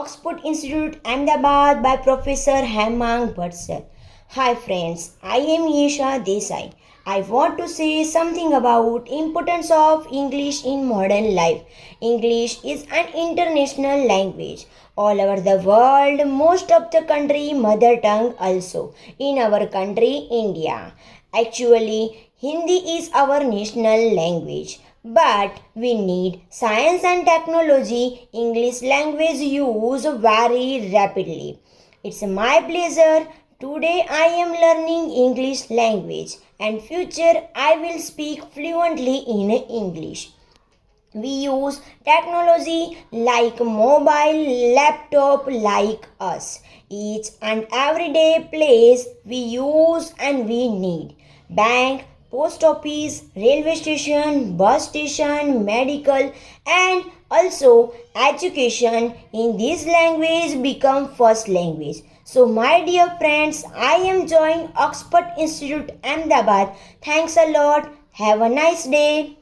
Oxford Institute, Ahmedabad by Professor Hemang Bhatt. Hi friends, I am Yesha Desai. I want to say something about importance of English in modern life. English is an international language all over the world, most of the country mother tongue also. In our country, India. Actually, Hindi is our national language. But we need science and technology English language use very rapidly. It's my pleasure. Today I am learning English language and future I will speak fluently in English. We use technology like mobile, laptop like us. Each and everyday place we use and we need. Bank, post office, railway station, bus station, medical and also education in this language become first language. So my dear friends, I am joining Oxford Institute Ahmedabad. Thanks a lot. Have a nice day.